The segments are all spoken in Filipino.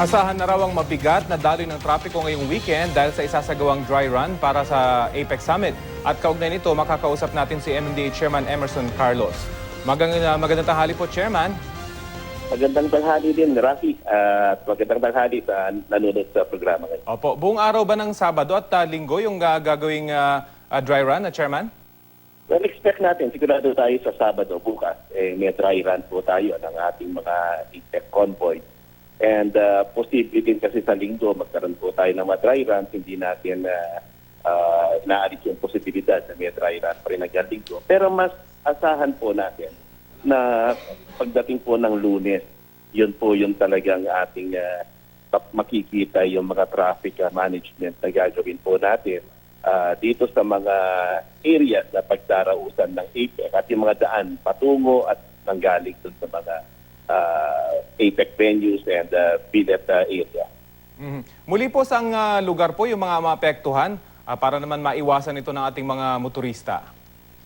Asahan na raw ang mabigat na daloy ng trapiko ngayong weekend dahil sa isasagawang dry run para sa APEC Summit. At kaugnay nito, makakausap natin si MMDA Chairman Emerson Carlos. Magandang, magandang tanghali po, Chairman. Magandang tanghali din, Rafi. At magandang tanghali sa nanonood sa programa ngayon. Opo, buong araw ba ng Sabado at ah, Linggo yung ah, gagawing ah, ah, dry run, na Chairman? Well, expect natin, sigurado tayo sa Sabado bukas, eh, may dry run po tayo ng ating mga tech convoy. And uh, posible din kasi sa linggo, magkaroon po tayo ng mga dry runs, hindi natin uh, uh, naalis yung posibilidad na may dry run pa rin hanggang linggo. Pero mas asahan po natin na pagdating po ng lunes, yun po yung talagang ating uh, makikita yung mga traffic uh, management na gagawin po natin ah, dito sa mga areas na pagdarausan ng APEC at yung mga daan patungo at nanggaling dun sa mga ah, APEC venues and uh, billet ah, area. Mhm. Muli po sa lugar po yung mga maapektuhan ah, para naman maiwasan ito ng ating mga motorista?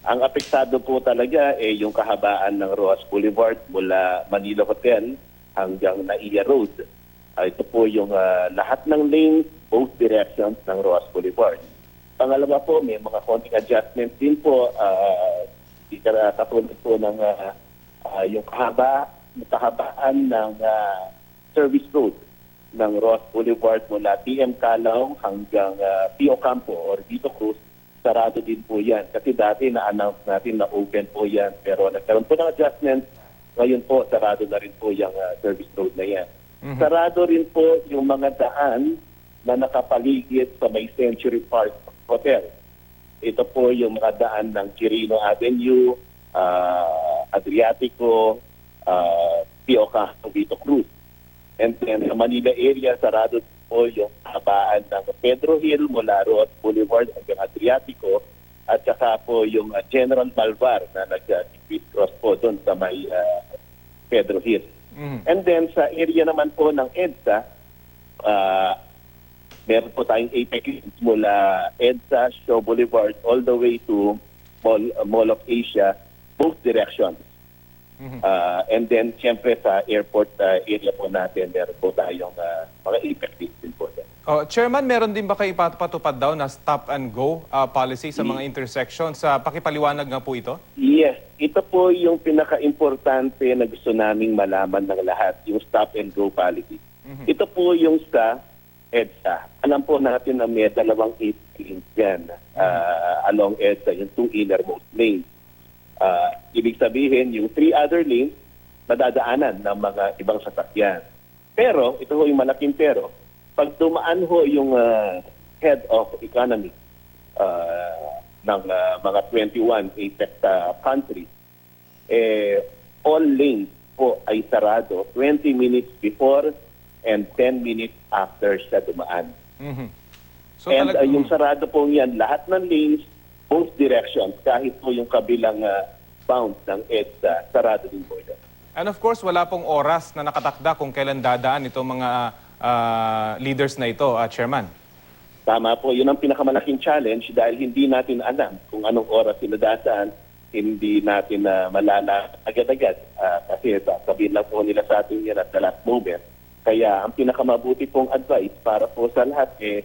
Ang apektado po talaga eh yung kahabaan ng Roas Boulevard mula Manila Hotel hanggang Naiya Road. Ah, ito po yung ah, lahat ng lanes, both directions ng Roas Boulevard. Pangalawa po, may mga konting adjustments din po. Uh, katulad po ng ah, ah, yung kahaba, kahabaan ng ah, service road ng Ross Boulevard mula PM Calao hanggang uh, Pio Campo or Vito Cruz, sarado din po yan. Kasi dati na-announce natin na open po yan pero nagkaroon po ng adjustment. Ngayon po, sarado na rin po yung uh, service road na yan. Sarado rin po yung mga daan na nakapaligid sa may Century Park Hotel. Ito po yung mga daan ng Chirino Avenue, ah, Adriatico, uh, Pio Campo, Vito Cruz. And then sa Manila area, sarado po yung habaan ng Pedro Hill mula Road Boulevard hanggang Adriatico at saka po yung uh, General Malvar na nag-criss cross po doon sa may uh, Pedro Hill. Mhm. And then sa area naman po ng EDSA, uh, meron po tayong APEC mula EDSA, Shaw Boulevard all the way to Mall, uh, Mall of Asia, both directions. Uh, and then, siyempre, sa airport uh, area po natin, meron po tayong uh, mga APEC din po. din. Oh, Chairman, meron din ba kayo ipatupad daw na stop and go ah, policy sa mga intersections? Sa pakipaliwanag nga po ito? Yes, ito po yung pinaka-importante na gusto naming malaman ng lahat, yung stop and go policy. Ito po yung sa EDSA. Alam po natin na may dalawang eight lanes yan ah, along EDSA, yung two innermost lanes. Ah, ibig sabihin, yung three other lanes, nadadaanan ng mga ibang sasakyan. Pero, ito ho yung malaking pero, pag dumaan ho yung ah, head of economy ah, ng ah, mga 21 APEC ah, countries, eh, all lanes po ay sarado 20 minutes before and 10 minutes after siya dumaan. Mhm. So, and talag- uh, yung sarado po yan, lahat ng lanes, both directions, kahit po yung kabilang uh, bound ng EDSA, sarado din po ito. And of course, wala pong oras na nakatakda kung kailan dadaan itong mga ah, leaders na ito, ah, Chairman. Tama po, yun ang pinakamalaking challenge dahil hindi natin alam kung anong oras sila dadaan, hindi natin na malala agad-agad Ah, kasi sasabihin lang po nila sa atin yan at the last moment. Kaya ang pinakamabuti pong advice para po sa lahat eh,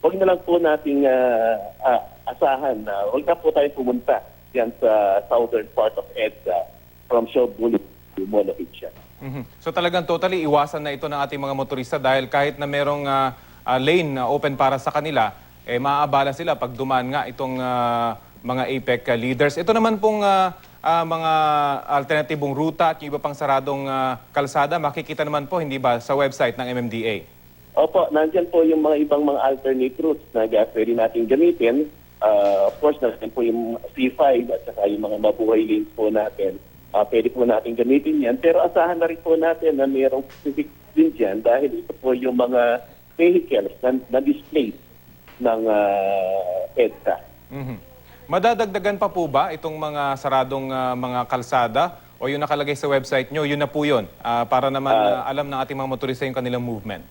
huwag na lang po nating ah, ah, asahan na huwag na po tayo pumunta yan sa southern part of EDSA from Boulevard to Asia. Mhm. So talagang totally iwasan na ito ng ating mga motorista dahil kahit na merong ah, ah, lane na open para sa kanila, eh maaabala sila pag dumaan nga itong ah, mga APEC leaders. Ito naman pong ah, ah, mga alternatibong ruta at yung iba pang saradong ah, kalsada, makikita naman po, hindi ba, sa website ng MMDA? Opo, nandyan po yung mga ibang mga alternate routes na pwede natin gamitin. Ah, of course, nandyan po yung C5 at saka yung mga mabuhay lanes po natin. Ah, pwede po natin gamitin yan. Pero asahan na rin po natin na mayroong specific din dyan dahil ito po yung mga vehicles na, na display ng ah, EDSA. Mhm. Madadagdagan pa po ba itong mga saradong ah, mga kalsada o yung nakalagay sa website nyo, yun na po yun ah, para naman ah, alam ng ating mga motorista yung kanilang movement?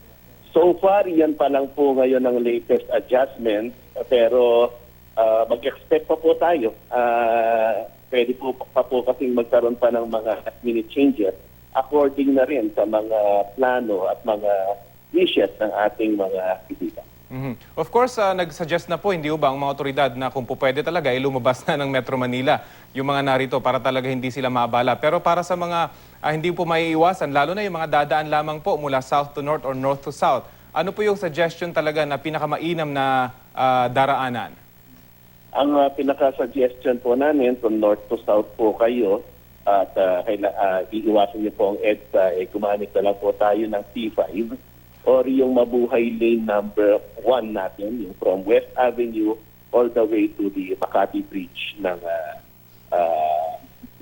So far, yan pa lang po ngayon ang latest adjustment. Pero ah, mag-expect pa po tayo. Ah, pwede po pa po kasing magkaroon pa ng mga minute changes according na rin sa mga plano at mga wishes ng ating mga bisita. Mhm. Of course, ah, nag-suggest na po, hindi ba ang mga otoridad na kung po pwede talaga, ay lumabas na ng Metro Manila yung mga narito para talaga hindi sila maabala. Pero para sa mga ah, hindi po maiiwasan, lalo na yung mga dadaan lamang po mula south to north or north to south, ano po yung suggestion talaga na pinakamainam na ah, daraanan? Ang uh, pinaka-suggestion po namin from north to south po kayo at uh, kaila, ah, iiwasan niyo po ang EDSA, eh, gumamit na lang po tayo ng T5 or yung mabuhay lane number 1 natin, yung from West Avenue all the way to the Makati Bridge ng ah, ah,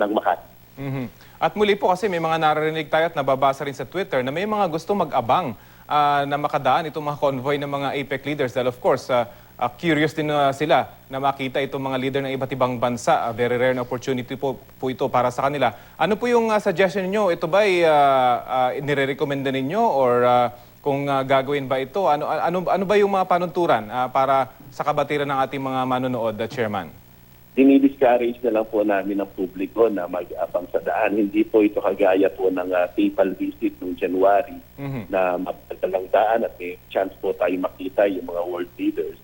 ng Makati. Mhm. At muli po kasi may mga naririnig tayo at nababasa rin sa Twitter na may mga gusto mag-abang ah, na makadaan itong mga convoy ng mga APEC leaders dahil of course ah, ah, curious din ah, sila na makita itong mga leader ng iba't ibang bansa. Ah, very rare na opportunity po, po ito para sa kanila. Ano po yung ah, suggestion niyo? Ito ba ay uh, nire-recommenda ninyo or ah, kung ah, gagawin ba ito? Ano, ano, ano ba yung mga panunturan ah, para sa kabatiran ng ating mga manonood, ah, Chairman? dinidiscourage na lang po namin ng publiko na mag-abang sa daan. Hindi po ito kagaya po ng uh, papal visit noong January Mhm. na magdadalang daan at may chance po tayo makita yung mga world leaders.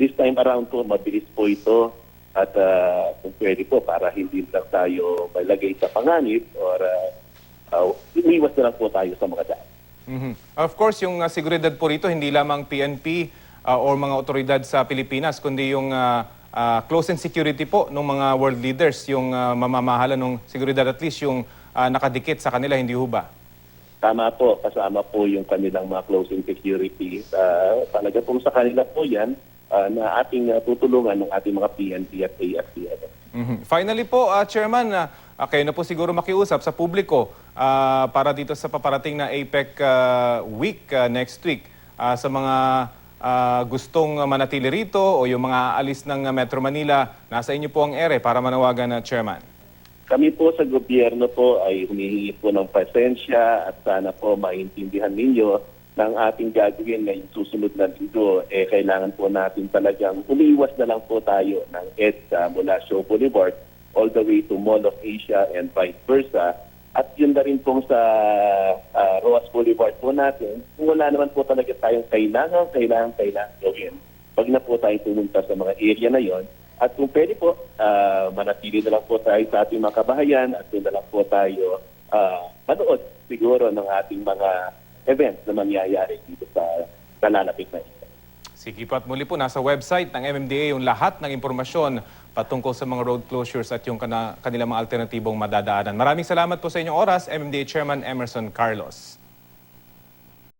This time around po, mabilis po ito at uh, kung pwede po para hindi lang tayo malagay sa panganib or uh, uh, umiwas na lang po tayo sa mga daan. Mhm. Of course, yung uh, seguridad po rito, hindi lamang PNP uh, or mga otoridad sa Pilipinas, kundi yung uh, uh, close and security po ng mga world leaders, yung uh, mamamahala ng seguridad at least yung uh, nakadikit sa kanila, hindi ho ba? Tama po, kasama po yung kanilang mga closing security. Uh, talaga po sa kanila po yan uh, na ating uh, tutulungan ng ating mga PNP at AFP. Mhm. Finally po, uh, Chairman, uh, uh, kayo na po siguro makiusap sa publiko uh, para dito sa paparating na APEC uh, week uh, next week uh, sa mga uh, gustong uh, manatili rito o yung mga alis ng uh, Metro Manila, nasa inyo po ang ere para manawagan na Chairman. Kami po sa gobyerno po ay humihingi po ng pasensya at sana po maintindihan ninyo ng ating gagawin ngayong susunod na linggo. Eh, kailangan po natin talagang umiwas na lang po tayo ng EDSA mula Show Boulevard all the way to Mall of Asia and vice versa. At yun na rin pong sa ah, Roas Boulevard po natin, kung wala naman po talaga tayong kailangan, kailangan, kailangan gawin. Pag na po tayo pumunta sa mga area na yon, at kung pwede po, ah, manatili na lang po tayo sa ating mga kabahayan at doon na lang po tayo ah, manood siguro ng ating mga events na mangyayari dito sa nalalapit na ito. Sige po at muli po, nasa website ng MMDA yung lahat ng impormasyon patungkol sa mga road closures at yung kanilang mga alternatibong madadaanan. Maraming salamat po sa inyong oras, MMDA Chairman Emerson Carlos.